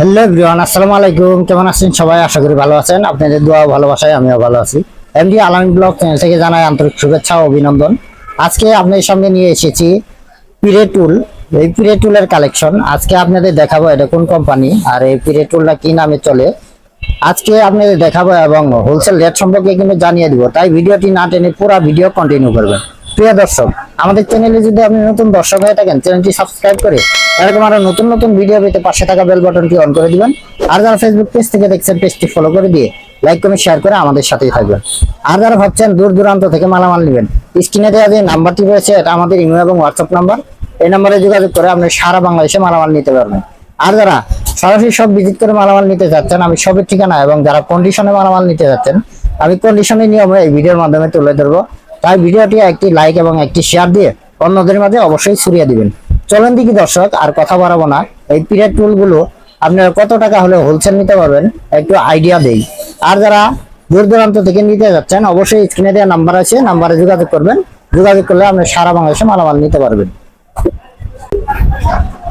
Hello everyone, আসসালামু আলাইকুম। কেমন আছেন? সবাই আশা করি ভালো আছেন। আপনাদের দোয়া ভালোবাসায় আমিও ভালো আছি। এমডি আলামী ব্লগ চ্যানেল থেকে জানাই আন্তরিক শুভেচ্ছা ও অভিনন্দন। আজকে আপনাদের সঙ্গে নিয়ে এসেছি পিরে টুল এই পিরে টুলের কালেকশন আজকে আপনাদের দেখাবো এটা কোন কোম্পানি আর এই পিরে টুলটা কি নামে চলে। আজকে আপনাদের দেখাবো এবং হোলসেল রেট সম্পর্কে কিন্তু জানিয়ে দিব। তাই ভিডিওটি না টেনে পুরো ভিডিও কন্টিনিউ করবেন। প্রিয় দর্শক, আমাদের চ্যানেলে যদি আপনি নতুন দর্শক হয়ে থাকেন চ্যানেলটি সাবস্ক্রাইব করে এরকম আরও নতুন নতুন ভিডিও পেতে পাশে থাকা বেল বাটনটি অন করে দিবেন। আর যারা ফেসবুক পেজ থেকে দেখছেন পেজটি ফলো করে দিয়ে লাইক কমেন্ট শেয়ার করে আমাদের সাথেই থাকবেন। আর যারা ভাবছেন দূর দূরান্ত থেকে মালামাল নেবেন স্ক্রিনে দেওয়া যে নাম্বারটি রয়েছে, এটা আমাদের ইমেল এবং হোয়াটসঅ্যাপ নাম্বার এই নাম্বারে যোগাযোগ করে আপনি সারা বাংলাদেশে মালামাল নিতে পারবেন। আর যারা সরাসরি সব ভিজিট করে মালামাল নিতে যাচ্ছেন, আমি সবের ঠিকানা এবং যারা কন্ডিশনে মালামাল নিতে যাচ্ছেন, আমি কন্ডিশনে নিয়ে আমরা এই ভিডিওর মাধ্যমে তুলে ধরবো। তাই ভিডিওটি একটি লাইক এবং একটি শেয়ার দিয়ে অন্যদের মাঝে অবশ্যই ছড়িয়ে দিবেন। চলেন দিকে দর্শক, আর কথা বাড়াবো না। এই পিরিয়ড টুলগুলো আপনারা কত টাকা হলে হোলসেল নিতে পারবেন, একটু আইডিয়া দেই। আর যারা দূর দূরান্ত থেকে নিতে যাচ্ছেন, অবশ্যই স্ক্রিনে দেওয়া নাম্বার আছে নাম্বারে যোগাযোগ করবেন। যোগাযোগ করলে আপনি সারা বাংলাদেশে মালামাল নিতে পারবেন।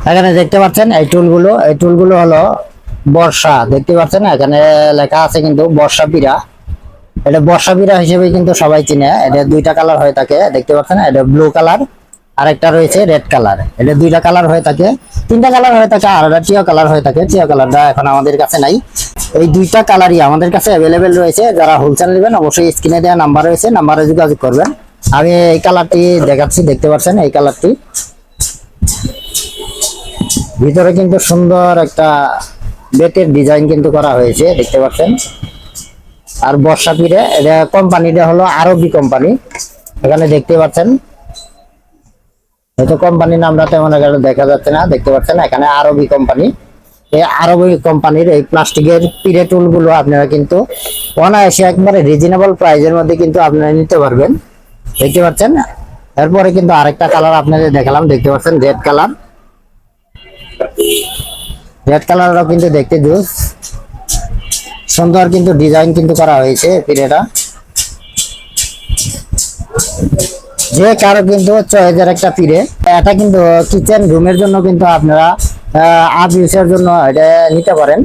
এখানে দেখতে পাচ্ছেন, এই টুলগুলো এই টুলগুলো হলো বর্ষা। দেখতে পাচ্ছেন, এখানে লেখা আছে কিন্তু বর্ষা পিরা এটা বর্ষা পিরা হিসেবে কিন্তু সবাই চিনে। এটা দুইটা কালার হয়ে থাকে, দেখতে পাচ্ছেন, এটা ব্লু কালার আরেকটা রয়েছে রেড কালার এটা দুইটা কালার হয়ে থাকে, তিনটা কালার হয়ে থাকে আর একটা টিও কালার হয়ে থাকে। টিও কালারটা এখন আমাদের কাছে নাই। এই দুইটা কালারই আমাদের কাছে অ্যাভেলেবেল রয়েছে। যারা হোলসেল নেবেন, অবশ্যই স্ক্রিনে দেওয়া নাম্বার রয়েছে। নাম্বারে যোগাযোগ করবেন। আমি এই কালারটি দেখাচ্ছি, দেখতে পাচ্ছেন এই কালারটি ভিতরে কিন্তু সুন্দর একটা বেতের ডিজাইন কিন্তু করা হয়েছে, দেখতে পাচ্ছেন। আর বর্ষা পিড়ে এটা কোম্পানিটা হলো আরবি কোম্পানি এখানে দেখতে পাচ্ছেন। হয়তো কোম্পানির নামটা তেমন দেখা যাচ্ছে না, দেখতে পাচ্ছেন এখানে আরবি কোম্পানি এই আরবি কোম্পানির এই প্লাস্টিকের পিড়ে টুলগুলো আপনারা কিন্তু অনায়াসে একবারে রিজনেবল প্রাইজের মধ্যে কিন্তু আপনারা নিতে পারবেন। দেখতে পাচ্ছেন? এরপরে কিন্তু আরেকটা কালার আপনাদের দেখালাম, দেখতে পাচ্ছেন? রেড কালার রেড কালারও কিন্তু দেখতে জুস সুন্দর কিন্তু ডিজাইন কিন্তু করা হয়েছে পিড়েটা। যে কারও কিন্তু চয়েজের একটা পিড়ে, এটা কিন্তু কিচেন রুমের জন্য কিন্তু আপনারা আপ ইউজের জন্য এটা নিতে পারেন।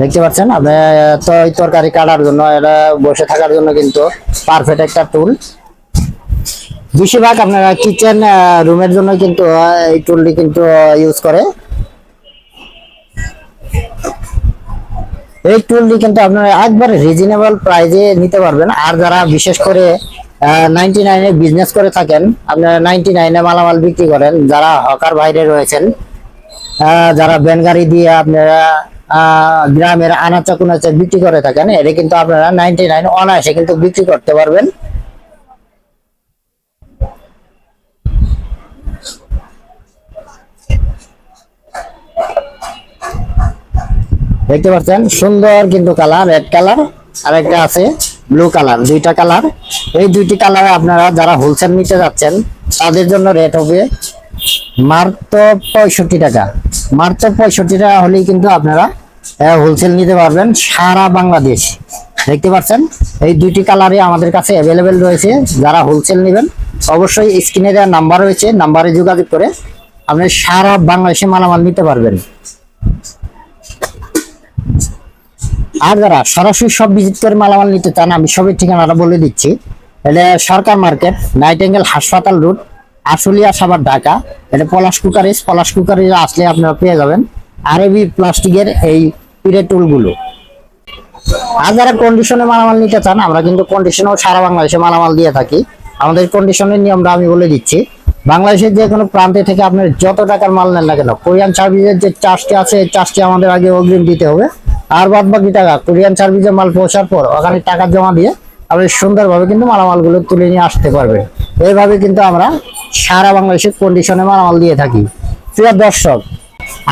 দেখতে পাচ্ছেন? আপনি তরকারি কাটার জন্য, এটা বসে থাকার জন্য কিন্তু পারফেক্ট একটা টুল বেশিরভাগ আপনারা কিচেন রুমের জন্য কিন্তু এই টুলটি কিন্তু ইউজ করে। এই টুলটি কিন্তু আপনারা একবারে রিজনেবল প্রাইজে নিতে পারবেন। আর যারা বিশেষ করে নাইনটি নাইনে বিজনেস করে থাকেন। আপনারা নাইনটি নাইনে মালামাল বিক্রি করেন। যারা হকার বাইরে রয়েছেন যারা গাড়ি দিয়ে আপনারা গ্রামের আনাচা কুনাচা বিক্রি করে থাকেন, এটা কিন্তু আপনারা নাইনটি নাইন অনায়াসে কিন্তু বিক্রি করতে পারবেন। দেখতে পাচ্ছেন, সুন্দর কিন্তু কালার রেড কালার। আর একটা আছে। ব্লু কালার, দুইটা কালার। এই দুইটি কালারে আপনারা যারা হোলসেল নিতে যাচ্ছেন, তাদের জন্য রেট হবে মাত্র পঁয়ষট্টি টাকা। মাত্র পঁয়ষট্টি টাকা হলেই কিন্তু আপনারা হোলসেল নিতে পারবেন সারা বাংলাদেশ। দেখতে পাচ্ছেন? এই দুইটি কালারই আমাদের কাছে অ্যাভেলেবেল রয়েছে। যারা হোলসেল নেবেন, অবশ্যই স্ক্রিনে দেওয়ার নাম্বার রয়েছে নাম্বারে যোগাযোগ করে আপনি সারা বাংলাদেশে মালামাল নিতে পারবেন। আর যারা সরাসরি সব ভিজিট করে মালামাল নিতে চান, আমি সবের ঠিকানাটা বলে দিচ্ছি। এটা সরকার মার্কেট, নাইট হাসপাতাল রোড, আশুলিয়া সাবার ঢাকা। এটা পলাশ কুকারিজ পলাশ কুকারিজ আসলে আপনারা পেয়ে যাবেন আর আরবি প্লাস্টিকের এই পিড়ে টুলগুলো। আর যারা কন্ডিশনে মালামাল নিতে চান, আমরা কিন্তু কন্ডিশনেও সারা বাংলাদেশে মালামাল দিয়ে থাকি। আমাদের কন্ডিশনের নিয়মটা আমি বলে দিচ্ছি। বাংলাদেশের যে কোনো প্রান্তে থেকে আপনার যত টাকার মাল নেন না কেন, কোরিয়ান সার্ভিসের যে চার্জটি আছে, এই চার্জটি আমাদের আগে অগ্রিম দিতে হবে। আর বাদ বাকি টাকা, কোরিয়ান সার্ভিসে মাল পৌঁছার পর ওখানে টাকা জমা দিয়ে আপনি সুন্দরভাবে কিন্তু মালামালগুলো তুলে নিয়ে আসতে পারবেন। এইভাবে কিন্তু আমরা সারা বাংলাদেশের কন্ডিশনে মালামাল দিয়ে থাকি। প্রিয় দর্শক,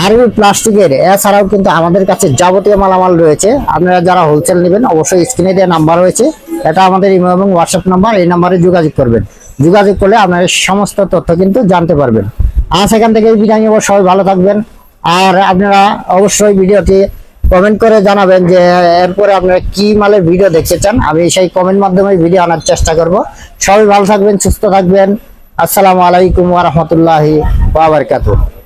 আরবি প্লাস্টিকের, এছাড়াও কিন্তু আমাদের কাছে যাবতীয় মালামাল রয়েছে। আপনারা যারা হোলসেল নেবেন, অবশ্যই স্ক্রিনে দেওয়া নাম্বার রয়েছে। এটা আমাদের ইমেল এবং হোয়াটসঅ্যাপ নাম্বার এই নাম্বারে যোগাযোগ করবেন। যোগাযোগ করলে আপনারা সমস্ত তথ্য কিন্তু জানতে পারবেন। আর সেখান থেকে বিদায় নেব। সবাই ভালো থাকবেন। আর আপনারা অবশ্যই ভিডিওটি কমেন্ট করে জানাবেন যে, এরপরে আপনারা কি মালের ভিডিও দেখতে চান, আমি সেই কমেন্ট মাধ্যমে ভিডিও আনার চেষ্টা করব। সবাই ভালো থাকবেন, সুস্থ থাকবেন। আসসালামু আলাইকুম ওয়া বারাকাতুহু।